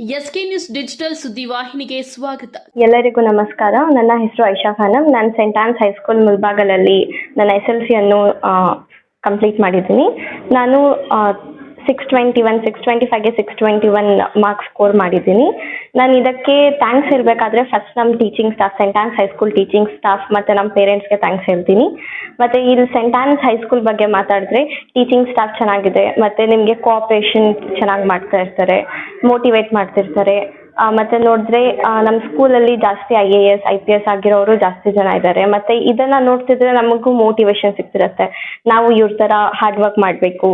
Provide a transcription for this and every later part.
SK news digital ಸುದ್ದಿವಾಹಿನಿಗೆ ಸ್ವಾಗತ. ಎಲ್ಲರಿಗೂ ನಮಸ್ಕಾರ. ನನ್ನ ಹೆಸರು ಐಶಾ ಖಾನಂ. ನಾನು ಸೆಂಟ್ ಆನ್ಸ್ ಹೈಸ್ಕೂಲ್ ಮುಲ್ಬಾಗಲಲ್ಲಿ ನನ್ನ ಎಸ್ ಎಲ್ ಸಿಯನ್ನು ಕಂಪ್ಲೀಟ್ ಮಾಡಿದ್ದೀನಿ. ನಾನು six twenty one six twenty ಫೈವ್ಗೆ six twenty one marks score ಮಾಡಿದ್ದೀನಿ. ನಾನು ಇದಕ್ಕೆ ಥ್ಯಾಂಕ್ಸ್ ಹೇಳಬೇಕಾದ್ರೆ ಫಸ್ಟ್ ನಮ್ಮ teaching staff Saint Ann's high school teaching staff ಮತ್ತು ನಮ್ಮ ಪೇರೆಂಟ್ಸ್ಗೆ ಥ್ಯಾಂಕ್ಸ್ ಹೇಳ್ತೀನಿ. ಮತ್ತು ಇಲ್ಲಿ ಸೆಂಟ್ ಆನ್ಸ್ ಹೈಸ್ಕೂಲ್ ಬಗ್ಗೆ ಮಾತಾಡಿದ್ರೆ ಟೀಚಿಂಗ್ ಸ್ಟಾಫ್ ಚೆನ್ನಾಗಿದೆ. ಮತ್ತು ನಿಮಗೆ ಕೋಆಪ್ರೇಷನ್ ಚೆನ್ನಾಗಿ ಮಾಡ್ತಾ ಇರ್ತಾರೆ ಮೋಟಿವೇಟ್ ಮಾಡ್ತಿರ್ತಾರೆ ಮತ್ತೆ ನೋಡಿದ್ರೆ ನಮ್ಮ ಸ್ಕೂಲಲ್ಲಿ ಜಾಸ್ತಿ I A S I P S ಆಗಿರೋರು ಜಾಸ್ತಿ ಜನ ಇದ್ದಾರೆ ಮತ್ತೆ ಇದನ್ನ ನೋಡ್ತಿದ್ರೆ ನಮಗೂ ಮೋಟಿವೇಶನ್ ಸಿಗ್ತಿರತ್ತೆ. ನಾವು ಇವ್ರ ತರ ಹಾರ್ಡ್ ವರ್ಕ್ ಮಾಡಬೇಕು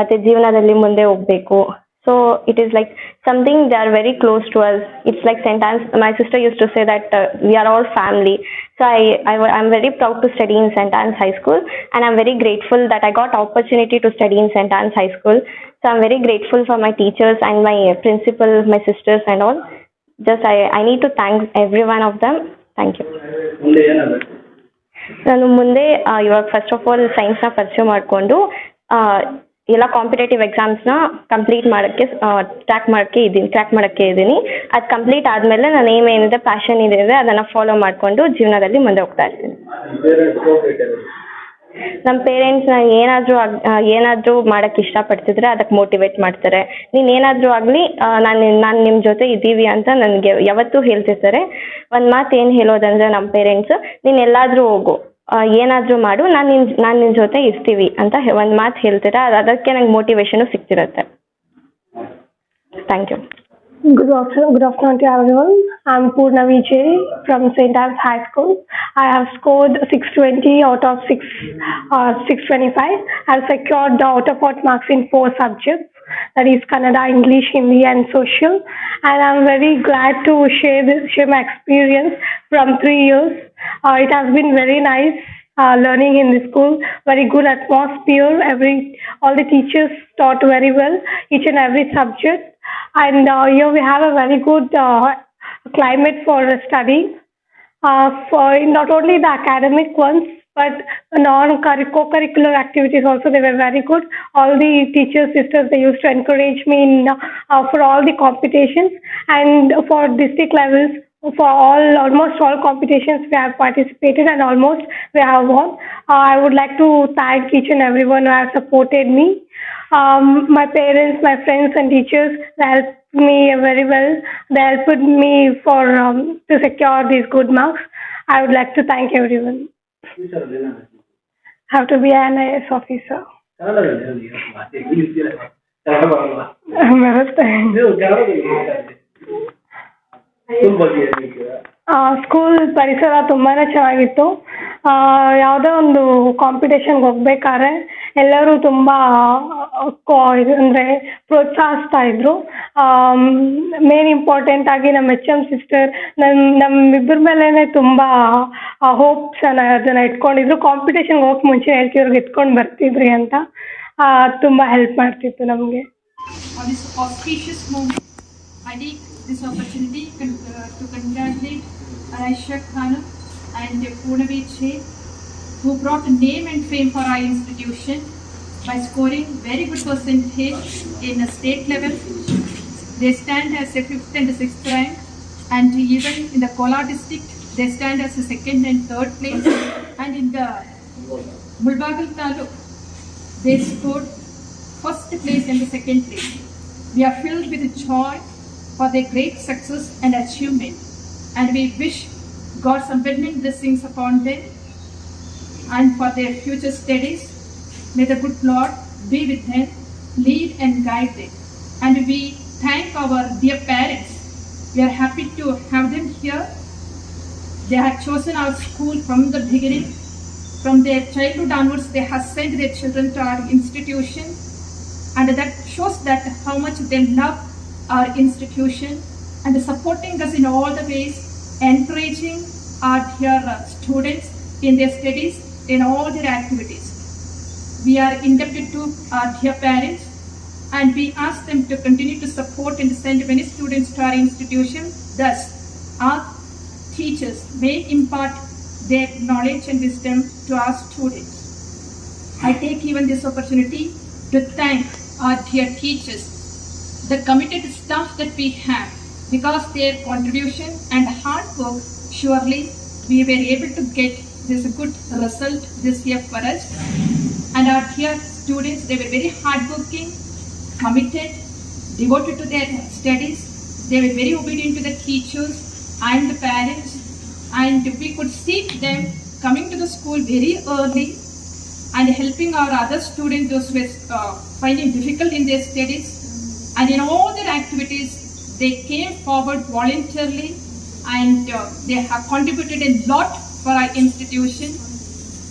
ಮತ್ತೆ ಜೀವನದಲ್ಲಿ ಮುಂದೆ ಹೋಗ್ಬೇಕು. So it is like something they are very close to us it's like sentence my sister use to say that we are all family so I I I am very proud to study in Saint Ann's high school and am very grateful that I got opportunity to study in Saint Ann's High School. So I'm very grateful for my teachers and my uh, principal, my sisters and all. Just I, I need to thank every one of them. Thank you. ಮುಂದೆ ಏನಾಗಬೇಕು ನಾನು ಮುಂದೆ ಆ, ಇವಾಗ first of all ಸೈನ್ಸ್ನ pursue ಮಾಡಿಕೊಂಡು ಎಲ್ಲ competitive ಎಕ್ಸಾಮ್ಸ್ನ ಕಂಪ್ಲೀಟ್ ಮಾಡೋಕ್ಕೆ ಟ್ರ್ಯಾಕ್ ಮಾಡೋಕ್ಕೆ ಇದ್ದೀನಿ ಟ್ರ್ಯಾಕ್ ಮಾಡೋಕ್ಕೆ ಇದ್ದೀನಿ ಅದು ಕಂಪ್ಲೀಟ್ ಆದಮೇಲೆ ನಾನು ಏಮ್ ಏನಿದೆ ಪ್ಯಾಷನ್ ಇದೆ ಅದನ್ನು ಫಾಲೋ ಮಾಡಿಕೊಂಡು ಜೀವನದಲ್ಲಿ ಮುಂದೆ ಹೋಗ್ತಾ ಇರ್ತೀನಿ ಪೇರೆಂಟ್ಸ್ ಕೋಪರೇಟ್ ನಮ್ಮ ಪೇರೆಂಟ್ಸ್ ನಾನು ಏನಾದರೂ ಏನಾದರೂ ಇಷ್ಟ ಪಡ್ತಿದ್ರೆ ಅದಕ್ಕೆ ಮೋಟಿವೇಟ್ ಮಾಡ್ತಾರೆ. ನೀನು ಏನಾದರೂ ಆಗಲಿ ನಾನು ನಾನು ನಿಮ್ಮ ಜೊತೆ ಇದ್ದೀವಿ ಅಂತ ನನಗೆ ಯಾವತ್ತೂ ಹೇಳ್ತಿರ್ತಾರೆ. ಒಂದು ಮಾತು ಏನು ಹೇಳೋದಂದ್ರೆ ನಮ್ಮ ಪೇರೆಂಟ್ಸ್ ನೀನ್ ಎಲ್ಲಾದರೂ ಹೋಗು. ಏನಾದರೂ ಮಾಡು, ನಾನು ನಿನ್ನ ನಾನು ನಿನ್ನ ಜೊತೆ ಇರ್ತೀವಿ ಅಂತ ಒಂದು ಮಾತು ಹೇಳ್ತೀರಾ, ಅದು, ಅದಕ್ಕೆ ನಂಗೆ motivation ಸಿಗ್ತಿರುತ್ತೆ. Thank you Good afternoon, good afternoon to everyone. I'm Purna Vijay from St. Anne's High School. I have scored 620 out of 6, uh, 625. I've secured the out of out marks in four subjects, that is Kannada, English, Hindi and social. And I'm very glad to share this, share my experience from three years. Uh, it has been very nice uh, learning in the school, very good atmosphere. Every all the teachers taught very well each and every subject, and uh, here we have a very good uh, climate for study. Uh, for not only the academic ones, but non-co-curricular activities also they were very good. All the teachers, sisters, they used to encourage me in uh, for all the competitions and for district levels for all almost all competitions we have participated and almost we have won. Uh, I would like to thank each and everyone who has supported me Um, my parents, my friends and teachers they helped me very well. They helped me for um, to secure these good marks. I would like to thank everyone. ಫ್ಯೂಚರಲ್ಲಿ ಏನಾಗಬೇಕು Have to be an IAS officer. ಕನ್ನಡದಲ್ಲಿ ಹೇಳಿ ಇವತ್ತು ಮಾತೆ English Kannada ಬರಲ್ಲ ವ್ಯವಸ್ಥೆ ನೀವು ಕನ್ನಡದಲ್ಲಿ ಮಾತಾಡಿ ಸ್ಕೂಲ್ ಬಗ್ಗೆ ಹೇಳ್ತೀರಾ ಸ್ಕೂಲ್ ಪರಿಸರ ತುಂಬಾನೇ ಚೆನ್ನಾಗಿತ್ತು ಆ, ಯಾವುದೋ ಒಂದು ಕಾಂಪಿಟೇಷನ್ಗೆ ಹೋಗ್ಬೇಕಾದ್ರೆ ಎಲ್ಲರೂ ತುಂಬ ಅಂದರೆ ಪ್ರೋತ್ಸಾಹಿಸ್ತಾ ಇದ್ರು. ಮೇನ್ ಇಂಪಾರ್ಟೆಂಟ್ ಆಗಿ ನಮ್ಮ ಎಚ್ ಎಂ ಸಿಸ್ಟರ್ ನಮ್ಮ ನಮ್ಮಿಬ್ಬರ ಮೇಲೇ ತುಂಬ ಹೋಪ್ಸ್ ಅದನ್ನು ಇಟ್ಕೊಂಡಿದ್ರು. ಕಾಂಪಿಟೇಷನ್ಗೆ ಹೋಗಕ್ಕೆ ಮುಂಚೆ ಹೇಳ್ತಿದ್ರು ಇಟ್ಕೊಂಡು ಬರ್ತಿದ್ರಿ ಅಂತ. ತುಂಬ ಹೆಲ್ಪ್ ಮಾಡ್ತಿತ್ತು ನಮಗೆ. On this auspicious moment. I take this opportunity uh, to Sheikh who brought name and fame for our institution by scoring very good percentage in a state level. They stand as a fifth and sixth rank and even in the Kolar district they stand as a second and third place and in the Mulbagal Taluk they scored first place and the second place. We are filled with joy for their great success and achievement, and we wish God's abundant blessings upon them and for their future studies. May the good Lord be with them, lead and guide them. And we thank our dear parents. We are happy to have them here. They have chosen our school from the beginning. From their childhood onwards, they have sent their children to our institution, and that shows that how much they love our institution and supporting us in all the ways, encouraging our dear students in their studies, in all their activities. We are indebted to our dear parents, and we ask them to continue to support and send many students to our institution. Thus, our teachers may impart their knowledge and wisdom to our students. I take even this opportunity to thank our dear teachers the committed staff that we have because their contribution and hard work surely we were able to get this is a good result this year for us. And our dear students they were very hardworking committed devoted to their studies. They were very obedient to the teachers and the parents. And we could see them coming to the school very early and helping our other students those who were uh, finding difficult in their studies. And in all their activities they came forward voluntarily and uh, they have contributed a lot for our institution.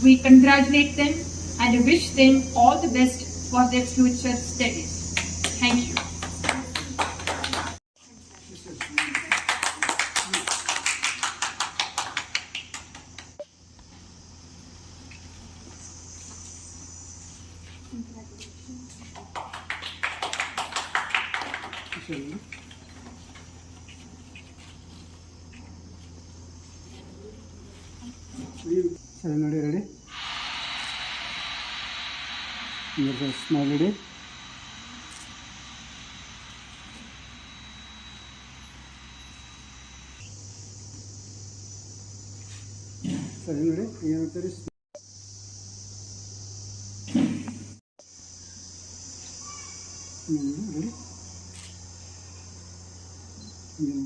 We congratulate them and wish them all the best for their future studies. Thank you ಸರಿ ನೋಡಿ ready smile ready ಸರಿ ನೋಡಿ ಏನಂತಾರೆ ready